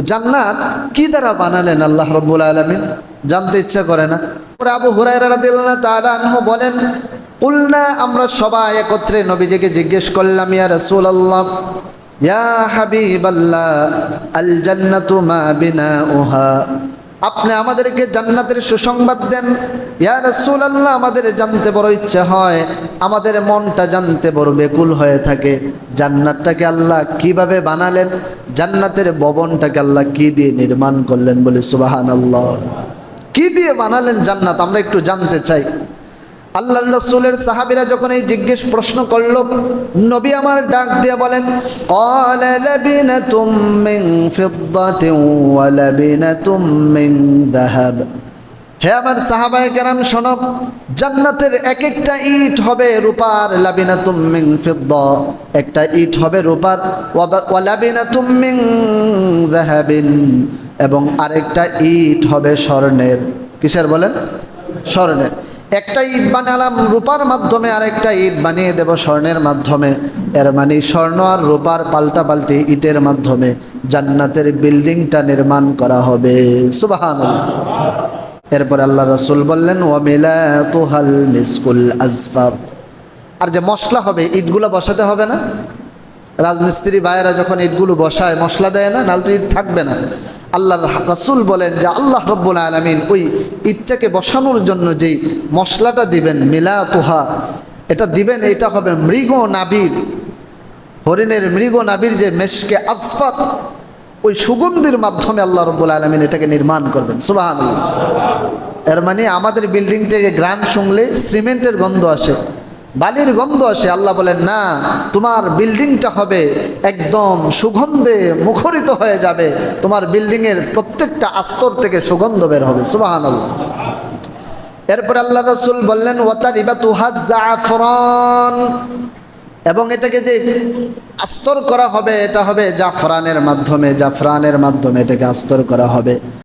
জান্নাত কি দ্বারা বানালেন আল্লাহ রব্বুল আলমিন? জানতে ইচ্ছা করে না। ওরা আবু হুরাই রাদিয়াল্লাহু তাআলা আনহু বলেন, কুলনা, আমরা সবাই একত্রে নবীজিকে জিজ্ঞেস করলাম, ইয়া রসুল রাসূলুল্লাহ, ইয়া হাবিবাল্লাহ, আল জান্নাতু মা বিনাউহা? আপনি আমাদেরকে জান্নাতের সুসংবাদ দেন। ইয়া রাসূলুল্লাহ, আমাদের জানতে বড় ইচ্ছে হয়, আমাদের মনটা জানতে বড় বেকুল হয়ে থাকে। জান্নাতটাকে আল্লাহ কীভাবে বানালেন, জান্নাতের ভবনটাকে আল্লাহ কি দিয়ে নির্মাণ করলেন বলে সুবহানাল্লাহ। কি দিয়ে বানালেন জান্নাত, আমরা একটু জানতে চাই। আল্লাহ রসুলের সাহাবিরা যখন এই জিজ্ঞেস প্রশ্ন করল, নবী আমার ডাক দিয়ে বলেন হে আমার সাহাবায় কেরাম সনব জান্নাতের এক একটা ইট হবে রূপার লাবিনা তুমিং ফিদ্দ। একটা ইট হবে রূপার ওয়ালাবিনা তুমিং দাহাবিন। এবং আরেকটা ইট হবে স্বর্ণের। কিসের বলেন? স্বর্ণের। একটা ইট বানালাম রূপার মাধ্যমে, আরেকটা ইট বানিয়ে দেব স্বর্ণের মাধ্যমে। এর মানে স্বর্ণ আর রূপার পাল্টা পাল্টি ইটের মাধ্যমে জান্নাতের বিল্ডিংটা নির্মাণ করা হবে। সুবাহান এরপর আল্লাহ রসুল বললেন, ওয়ামিলা তুহাল মিসকুল আজফার। আর যে মশলা হবে ইটগুলো বসাতে হবে না? রাজমিস্ত্রি ভাইয়েরা যখন ইটগুলো বসায়, মশলা দেয় না? নাহলে তো ইট থাকবে না। আল্লাহ রাসুল বলেন যে আল্লাহ রব্বুল আলমিন ওই ইটটাকে বসানোর জন্য যেই মশলাটা দিবেন মিলা তোহা এটা দিবেন, এটা হবে মৃগ নাবির হরিণের মৃগ নাবির যে মেশকে আসফাত, ওই সুগন্ধির মাধ্যমে আল্লাহ রব্বুল আলমিন এটাকে নির্মাণ করবেন। সুবাহ এর মানে আমাদের বিল্ডিং থেকে গ্রান শুনলে সিমেন্টের গন্ধ আসে। বালির গন্ধ আসে, আল্লাহ বলেন, না, তোমার বিল্ডিংটা হবে একদম সুগন্ধে মুখরিত হয়ে যাবে। তোমার বিল্ডিংয়ের প্রত্যেকটা আস্তর থেকে সুগন্ধ বের হবে। সুবাহান এরপর আল্লাহ রসুল বললেন ওয়াতার ইবা তুহাজ জাফরান এবং এটাকে যে আস্তর করা হবে, এটা হবে জাফরানের মাধ্যমে জাফরানের মাধ্যমে এটাকে আস্তর করা হবে।